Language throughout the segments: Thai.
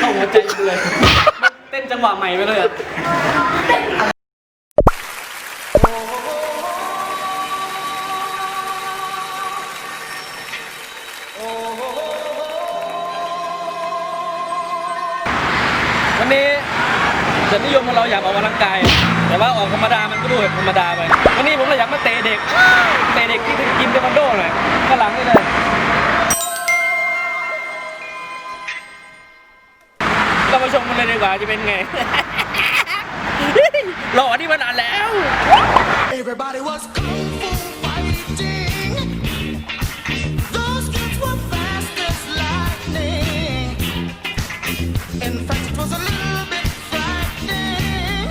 ข้าหัวใจเลย เต้นจังหวะใหม่ไปเลยอะวันนี้จะนิยมของเราอยากออกกำลังกาย แต่ว่าออกธรรมดามันก็ดูแบบธรรมดาไป วันนี้ผมเลยอยากมาเตะเด็ก เตะเด็กที่กินเทควันโดหน่อยข้างหลังนี่เลย ชมกันเลยดีกว่าจะเป็นไงรอที่มานานแล้ว Everybody was kung fu fighting. Those kids were fast as lightning. In fact, it was a little bit frightening.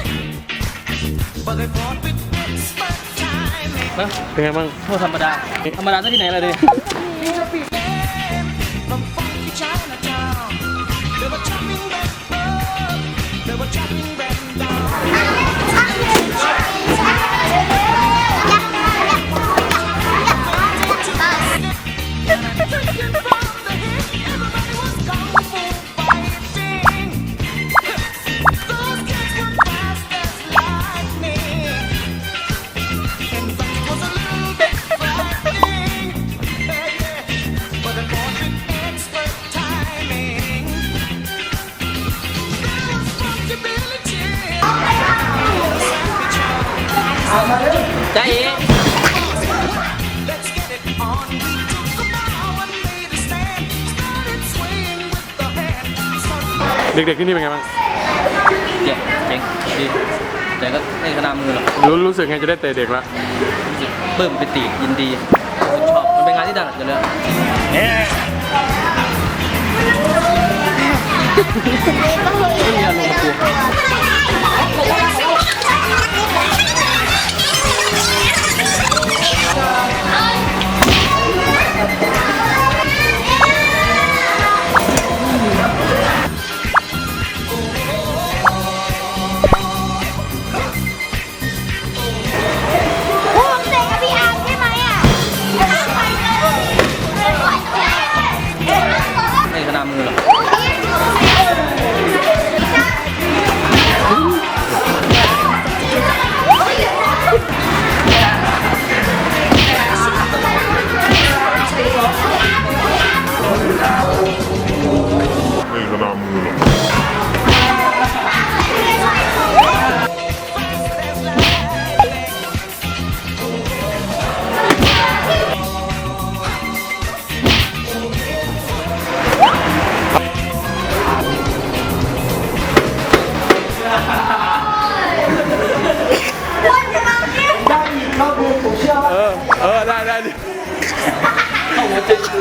But they fought with expert timing. นะเป็นไงบ้างโทษธรรมดา ธรรมดาซะที่ไหนล่ะดิ with the hand. Started เด็กๆที่นี่เป็นไงบ้างเจ๋งเจ๋งดีแต่ก็ไม่ขนาดมือหรอกรู้รู้สึกไงจะได้เตะเด็กละรู้สึกปลื้มปิติยินดีชอบมันเป็นงานที่ดังอยู่แล้วไม่มีอารมณ์ก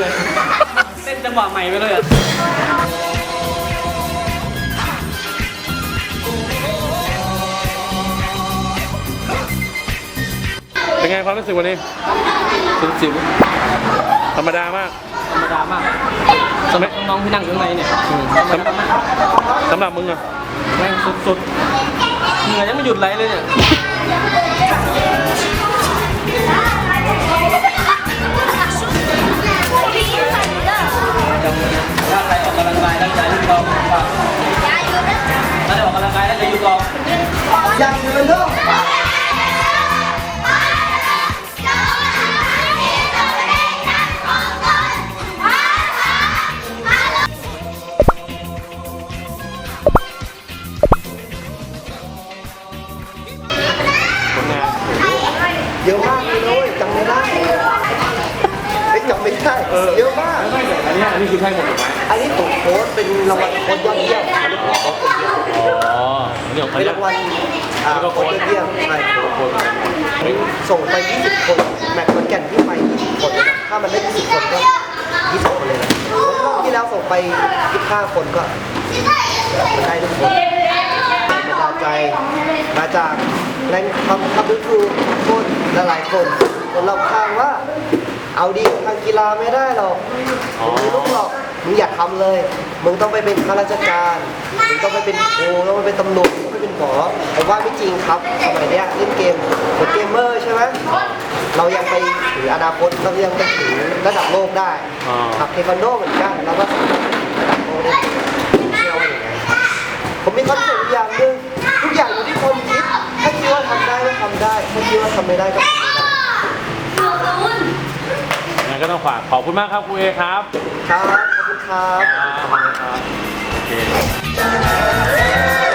เลยเต้นจังหวะใหม่ไปเลยอะเป็นไงความรู้สึกวันนี้สิวสิวธรรมดามาก ธรรมดามากสำหรับน้องๆที่นั่งอยู่ข้างในเนี่ยธรรมดามากสำหรับมึงอะแม่งสุดๆเหงื่อยังไม่หยุดไหลเลยเนี่ยำไม่ได้เยอะมากไม่แต่อันนี้อันนี้คือใช่หมดถูกไหมอันนี้ผมโพสต์เป็นรางวัลค้ชยอดเยี่ยมอันนี้ผมโพสต์เป็นยอดเยี่ยมอ๋อเดี๋ยวเป็นรางวัลอ่าค้ชยอดเยี่ยมใช่ค้ชส่งไป 20 คนแมตช์มันแก่นที่ไป20คนนะถ้ามันได้ 20 คนก็20คนเลยนะรอบที่แล้วส่งไป 25 คนก็ได้ทุกคนแรงบันดาลใจมาจากแรงคำคำดูถูกคนหลายๆคนคนรอบข้างว่า เอาดีทางกีฬาไม่ได้หรอกมึงไม่รู้หรอกมึงอยากทำเลย มึงต้องไปเป็นข้าราชการมึงต้องไปเป็นครูต้องไปเป็นตำรวจต้องไปเป็นหมอแต่ว่าไม่จริงครับสมัยเนี้ยเล่นเกมเป็นเกมเมอร์ใช่ไหมเรายังไปถืออนาคตเรายังไปถึงระดับโลกได้ขับเทควันโดเหมือนกันแล้วก็ระดับโลกได้เชื่อวอย่างไรผมมีความรู้สึกอย่างหนึ่งทุกอย่างอยู่ที่คนามคิดถ้าคิดว่าทำได้ก็ทำได้ถ้าคิดว่าทำไม่ได้ก็ทำไม่ได้ ก็ต้องฝากขอบคุณมากครับครูเอครับ ครับ ขอบคุณครับ ครับโอเค Woo!